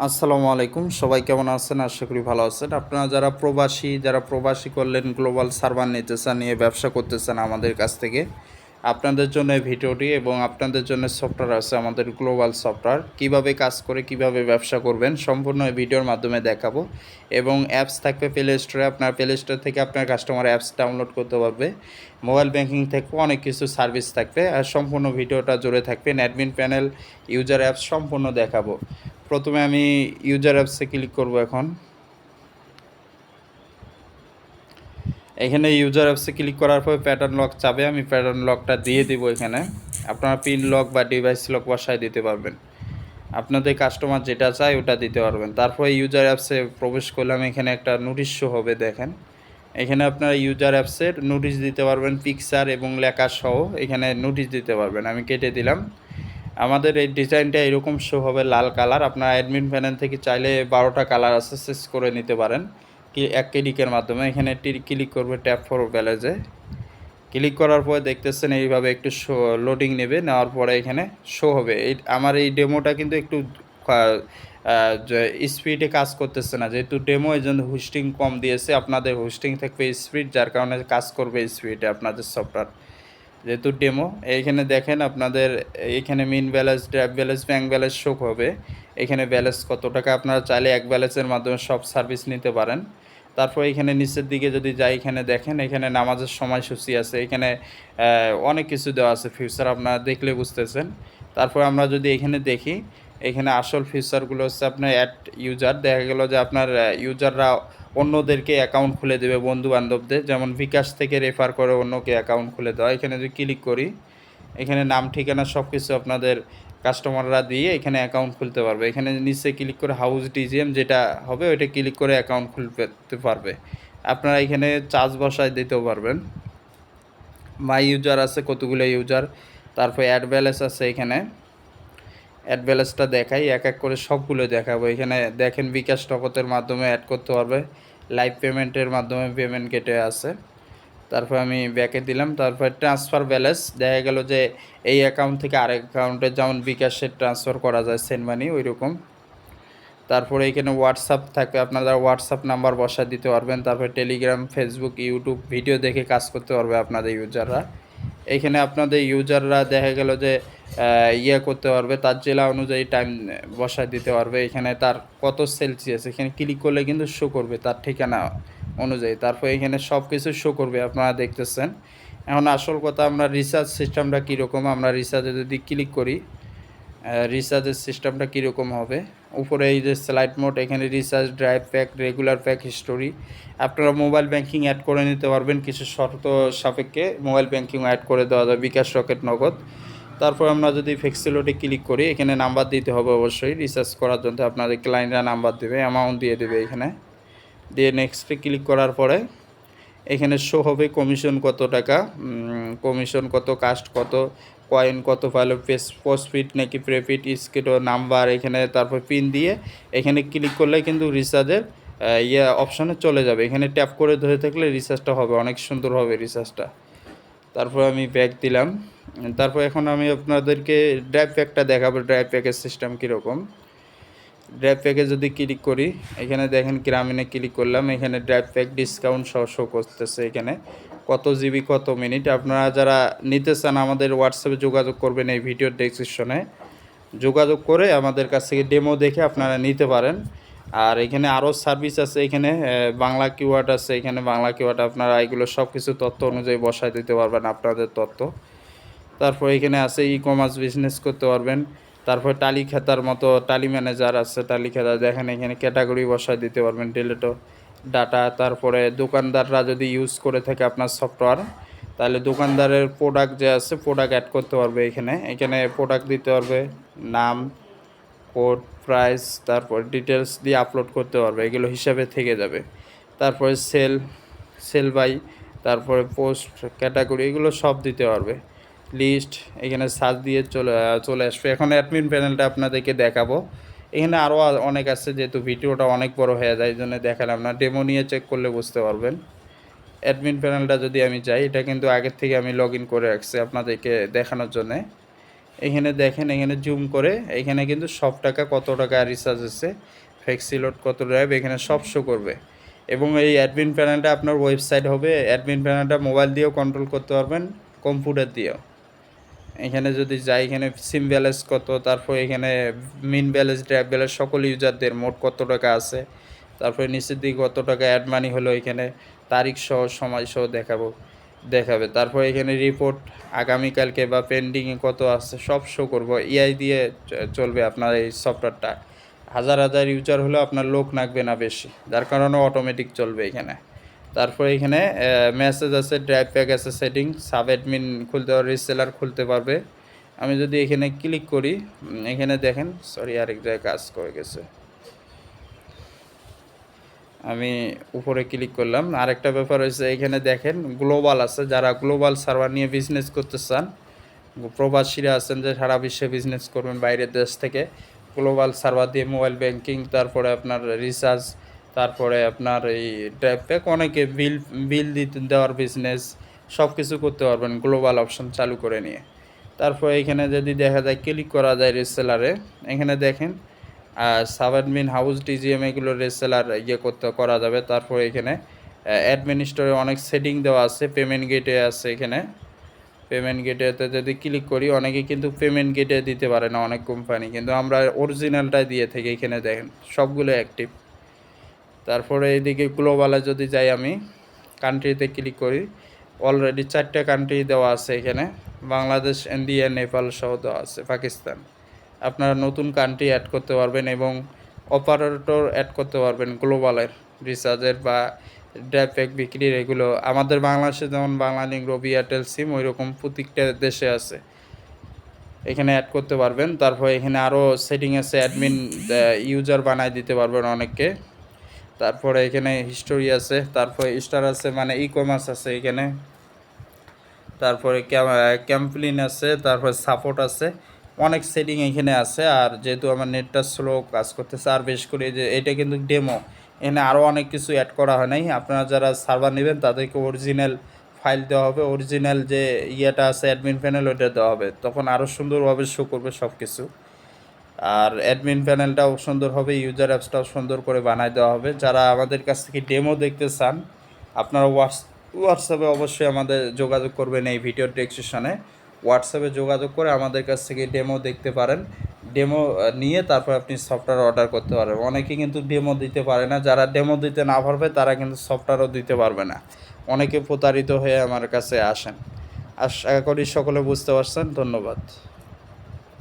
আসসালামু আলাইকুম। সবাই কেমন আছেন? আশা করি ভালো আছেন। আপনারা যারা প্রবাসী যারা প্রবাসী করলেন, গ্লোবাল সার্ভার নিতে চান নিয়ে ব্যবসা করতে চান আমাদের কাছ থেকে, আপনাদের জন্য ভিডিওটি এবং আপনাদের জন্য সফটওয়্যার আছে আমাদের গ্লোবাল সফটওয়্যার। কীভাবে কাজ করে, কীভাবে ব্যবসা করবেন, সম্পূর্ণ ভিডিওর মাধ্যমে দেখাবো। এবং অ্যাপস থাকবে প্লে স্টোরে আপনার প্লে স্টোর থেকে আপনার কাস্টমার অ্যাপস ডাউনলোড করতে পারবে। মোবাইল ব্যাংকিং থেকে অনেক কিছু সার্ভিস থাকবে। আর সম্পূর্ণ ভিডিওটা জুড়ে থাকবে। অ্যাডমিন প্যানেল ইউজার অ্যাপস সম্পূর্ণ দেখাবো। প্রথমে আমি ইউজার অ্যাপসে ক্লিক করব এখন। এখানে ইউজার অ্যাপসে ক্লিক করার পর প্যাটার্ন লক চাবে, আমি প্যাটার্ন লকটা দিয়ে দিব এখানে। আপনারা পিন লক বা ডিভাইস লক বসায় দিতে পারবেন। আপনাদের কাস্টমার যেটা চায় ওটা দিতে পারবেন। তারপরে ইউজার অ্যাপসে প্রবেশ করলাম এখানে একটা নোটিশ শো হবে, দেখেন। এখানে আপনারা ইউজার অ্যাপসের নোটিশ দিতে পারবেন পিকচার এবং লেখা সহ এখানে নোটিশ দিতে পারবেন। আমি কেটে দিলাম। আমাদের এই ডিজাইনটা এরকম শো হবে লাল কালার আপনার অ্যাডমিন প্যানেল থেকে চাইলে বারোটা কালার আছে শেষ করে নিতে পারেন। কি এক ক্লিকের মাধ্যমে। এখানে ক্লিক করবে ট্যাপ ফর ব্যালেজে ক্লিক করার পরে দেখতেছেন এইভাবে একটু শো লোডিং নেবে। নেওয়ার পরে এখানে শো হবে। এই আমার এই ডেমোটা কিন্তু একটু স্পিডে কাজ করতেছে না। যেহেতু ডেমো এই জন্য হোস্টিং কম দিয়েছে। আপনাদের হোস্টিং থাকবে স্পিড যার কারণে কাজ করবে স্পিডে আপনাদের সফটওয়্যার যেহেতু ডেমো এইখানে দেখেন আপনাদের এখানে main balance drive balance bank balance show হবে। এখানে ব্যালেন্স কত টাকা? আপনারা চাইলে এক ব্যালেন্সের মাধ্যমে সব সার্ভিস নিতে পারেন। তারপর এখানে নিচের দিকে যদি যাই, এখানে দেখেন, এখানে নামাজের সময়সূচি আছে। এখানে অনেক কিছু দেওয়া আছে ফিউচার আপনারা দেখলে বুঝতেছেন। তারপর আমরা যদি এখানে দেখি, এখানে আসল ফিচারগুলো হচ্ছে আপনার অ্যাড ইউজার দেখা গেল যে আপনার ইউজাররা অন্যদেরকে অ্যাকাউন্ট খুলে দেবে বন্ধু বান্ধবদের যেমন বিকাশ থেকে রেফার করে অন্যকে অ্যাকাউন্ট খুলে দেওয়া। এখানে যদি ক্লিক করি, এখানে নাম, ঠিকানা সব কিছু আপনাদের কাস্টমাররা দিয়ে এখানে অ্যাকাউন্ট খুলতে পারবে। এখানে নিচে ক্লিক করে হাউস ডিজিএম যেটা হবে, ওইটা ক্লিক করে অ্যাকাউন্ট খুলতে পারবে। আপনারা এখানে চার্জ বসায় দিতেও পারবেন। মাই ইউজার আছে, কতগুলো ইউজার তারপর অ্যাড ব্যালেন্স আছে এখানে। অ্যাড ব্যালেন্সটা দেখাই, এক এক করে সবগুলো দেখাবো। এখানে দেখেন বিকাশ নগদের মাধ্যমে অ্যাড করতে পারবে। লাইভ পেমেন্টের মাধ্যমে পেমেন্ট কেটে আছে। তারপর আমি ব্যাকে দিলাম। তারপর ট্রান্সফার ব্যালেন্স দেখা গেল যে এই অ্যাকাউন্ট থেকে আরেক অ্যাকাউন্টে যেমন বিকাশে ট্রান্সফার করা যায় সেন্ড মানি ওই রকম তারপরে এখানে হোয়াটসঅ্যাপ থাকবে, আপনারা হোয়াটসঅ্যাপ নাম্বার বসা দিতে পারবেন। তারপরে টেলিগ্রাম ফেসবুক ইউটিউব ভিডিও দেখে কাজ করতে পারবে আপনাদের ইউজাররা এখানে আপনাদের ইউজাররা দেখা গেল যে ইয়ে করতে পারবে, তার জেলা অনুযায়ী টাইম বসায় দিতে পারবে। এখানে তার কত সেলসিয়াস এখানে ক্লিক করলে কিন্তু শো করবে তার ঠিকানা অনুযায়ী। তারপর এখানে সব কিছু শো করবে, আপনারা দেখতেছেন। এখন আসল কথা, আমরা রিসার্চ সিস্টেমটা কীরকম, আমরা রিসার্চে যদি ক্লিক করি রিচার্জের সিস্টেমটা কীরকম হবে? উপরে এই যে স্লাইড মোড এখানে recharge drive pack regular pack history আপনারা মোবাইল ব্যাংকিং অ্যাড করে নিতে পারবেন কিছু শর্ত সাপেক্ষে। মোবাইল ব্যাংকিং অ্যাড করে দেওয়া যায়, বিকাশ রকেট নগদ। তারপর আমরা যদি ফ্লেক্সিলোটে ক্লিক করি, এখানে নাম্বার দিতে হবে অবশ্যই। রিচার্জ করার জন্য আপনাদের ক্লায়েন্টরা নাম্বার দেবে অ্যামাউন্ট দিয়ে দেবে এখানে। দিয়ে নেক্সটে ক্লিক করার পরে এখানে শো হবে কমিশন কত টাকা? কমিশন কত কাস্ট কত কয়েন কত ভালো পেস পোস্টপিড নাকি প্রেপিড স্কেট নাম্বার এখানে, তারপর পিন দিয়ে এখানে ক্লিক করলে কিন্তু রিচার্জের ইয়ে অপশানে চলে যাবে। এখানে ট্যাপ করে ধরে থাকলে রিচার্জটা হবে, অনেক সুন্দর হবে রিচার্জটা তারপর আমি ব্যাগ দিলাম। তারপর এখন আমি আপনাদেরকে ড্রাইভ প্যাকটা দেখাবো ড্রাইভ প্যাকের সিস্টেম কীরকম। ড্রাইভ প্যাকে যদি ক্লিক করি, এখানে দেখেন গ্রামীণে ক্লিক করলাম, এখানে ড্রাইভ প্যাক ডিসকাউন্ট সহ শো করতেছে এখানে। কত জিবি কত মিনিট আপনারা যারা নিতে চান, আমাদের হোয়াটসঅ্যাপে যোগাযোগ করবেন এই ভিডিওর ডেসক্রিপশনে যোগাযোগ করে আমাদের কাছ থেকে ডেমো দেখে আপনারা নিতে পারেন। আর এখানে আরও সার্ভিস আছে এখানে বাংলা কিওয়ার্ড আছে এখানে, বাংলা কিওয়ার্ড আপনারা এগুলো সব কিছু তথ্য অনুযায়ী বসায় দিতে পারবেন আপনাদের তথ্য। তারপর এখানে আছে ই কমার্স বিজনেস করতে পারবেন। তারপর টালি খেতার মতো, টালি ম্যানেজার আছে, টালি খেতা দেখেন এখানে ক্যাটাগরি বসায় দিতে পারবেন টেলেটো ডাটা তারপরে দোকানদাররা যদি ইউজ করে থাকে আপনার সফটওয়্যার তাহলে দোকানদারের প্রোডাক্ট যে আছে প্রোডাক্ট অ্যাড করতে পারবে এখানে। এখানে প্রোডাক্ট দিতে পারবে, নাম কোড প্রাইস তারপর ডিটেলস দিয়ে আপলোড করতে পারবে, এগুলো হিসাবে থেকে যাবে। তারপরে সেল সেল বাই তারপরে পোস্ট ক্যাটাগরি এগুলো সব দিতে পারবে। লিস্ট এখানে সার্চ দিয়ে চলে চলে আসবে। এখন অ্যাডমিন প্যানেলটা আপনাদেরকে দেখাবো। এখানে আরও অনেক আছে, যেহেতু ভিডিওটা অনেক বড় হয়ে যায় এই জন্য দেখালাম না। ডেমো নিয়ে চেক করলে বুঝতে পারবেন। অ্যাডমিন প্যানেলটা যদি আমি যাই, এটা কিন্তু আগের থেকে আমি লগ করে রাখছি আপনাদেরকে দেখানোর জন্যে। এখানে দেখেন, এখানে জুম করে, এখানে কিন্তু সব টাকা কত টাকা রিচার্জ আছে ফ্লেক্সিলোড কত ড্রাইভ এখানে সব শো করবে। এবং এই অ্যাডমিন প্যানেলটা আপনার ওয়েবসাইট হবে। অ্যাডমিন প্যানেলটা মোবাইল দিয়েও কন্ট্রোল করতে পারবেন কম্পিউটার দিয়েও। এখানে যদি যাই, এখানে সিম ব্যালেন্স কত, তারপর এখানে মিন ব্যালেন্স ড্রাইভ ব্যালেন্স সকল ইউজারদের মোট কত টাকা আছে, তারপরে নিচের দিকে কত টাকা অ্যাড মানি হলো এখানে, তারিখ সহ, সময় সহ দেখাবো, দেখাবে। তারপর এখানে রিপোর্ট আগামীকালকে বা পেন্ডিংয়ে কত আছে, সব শো করব। ইআই দিয়ে চলবে আপনার এই সফটওয়্যারটা হাজার হাজার ইউজার হলেও আপনার লোক লাগবে না বেশি, যার কারণে অটোমেটিক চলবে এখানে। তারপর এখানে মেসেজ আছে ড্রাইভ প্যাক আছে সেটিং সাব অ্যাডমিন খুলতে পারবে রিসেলার খুলতে পারবে। আমি যদি এখানে ক্লিক করি এখানে দেখেন সরি আরেক জায়গায় কাজ করে গেছে। আমি উপরে ক্লিক করলাম। আরেকটা ব্যাপার হয়েছে, এখানে দেখেন গ্লোবাল আছে। যারা গ্লোবাল সার্ভার নিয়ে বিজনেস করতে চান, প্রবাসীরা আছেন যে সারা বিশ্বে বিজনেস করবেন বাইরের দেশ থেকে গ্লোবাল সার্ভার দিয়ে মোবাইল ব্যাংকিং তারপরে আপনার রিচার্জ তারপরে আপনার এই ড্রাইভ প্যাক অনেকে বিল বিল দিতে, দেওয়ার বিজনেস সব কিছু করতে পারবেন গ্লোবাল অপশন চালু করে নিয়ে। তারপর এখানে যদি দেখা যায় ক্লিক করা যায় রিসেলারে এখানে দেখেন সাবঅ্যাডমিন হাউস ডিজিএম এগুলো রেসেলার ইয়ে করতে, করা যাবে। তারপর এখানে অ্যাডমিনিস্ট্রেটর অনেক সেটিং দেওয়া আছে পেমেন্ট গেটে আছে এখানে। পেমেন্ট গেটেতে যদি ক্লিক করি, অনেকে কিন্তু পেমেন্ট গেটে দিতে পারে না অনেক কোম্পানি কিন্তু আমরা অরিজিনালটা দিয়ে থাকি এখানে দেখেন, সবগুলো অ্যাক্টিভ তারপরে এইদিকে গ্লোবালে যদি যাই আমি কান্ট্রিতে ক্লিক করি অলরেডি চারটে কান্ট্রি দেওয়া আছে এখানে, বাংলাদেশ, ইন্ডিয়া, নেপাল সহ দেওয়া আছে, পাকিস্তান। আপনারা নতুন কান্ট্রি অ্যাড করতে পারবেন এবং অপারেটর অ্যাড করতে পারবেন গ্লোবালের রিচার্জের বা ড্রাইভ প্যাক বিক্রির এগুলো। আমাদের বাংলাদেশে যেমন বাংলালিঙ্ক রবি, এয়ারটেল, সিম ওই রকম প্রত্যেকটা দেশে আছে। এখানে অ্যাড করতে পারবেন। তারপর এখানে আরও সেটিং আছে অ্যাডমিন ইউজার বানায় দিতে পারবেন অনেককে। তারপরে এখানে হিস্টোরি আছে, তারপরে স্টার আছে মানে ই কমার্স আছে এখানে। তারপরে ক্যাম্পলিন আছে, তারপরে সাপোর্ট আছে। অনেক সেটিং এখানে আছে, আর যেহেতু আমার নেটটা স্লো কাজ করতেছে, আর বেশ করে যে এটা কিন্তু ডেমো এখানে আরও অনেক কিছু অ্যাড করা হয় নাই। আপনারা যারা সার্ভার নেবেন, তাদেরকে অরিজিনাল ফাইল দেওয়া হবে। অরিজিনাল যে ইয়েটা আছে অ্যাডমিন প্যানেল ওইটা দেওয়া হবে। তখন আরও সুন্দরভাবে শো করবে সব কিছু আর অ্যাডমিন প্যানেলটাও সুন্দর হবে ইউজার অ্যাপসটাও সুন্দর করে বানায় দেওয়া হবে। যারা আমাদের কাছ থেকে ডেমো দেখতে চান, আপনারা হোয়াটস হোয়াটসঅ্যাপে অবশ্যই আমাদের যোগাযোগ করবেন এই ভিডিও ডেসক্রিপশনে হোয়াটসঅ্যাপে যোগাযোগ করে আমাদের কাছ থেকে ডেমো দেখতে পারেন। ডেমো নিয়ে তারপর আপনি সফটওয়্যার অর্ডার করতে পারবেন। অনেকে কিন্তু ডেমো দিতে পারে না। যারা ডেমো দিতে না পারবে, তারা কিন্তু সফটওয়্যারও দিতে পারবে না। অনেকে প্রতারিত হয়ে আমার কাছে আসেন। আশা করি সকলে বুঝতে পারছেন। ধন্যবাদ।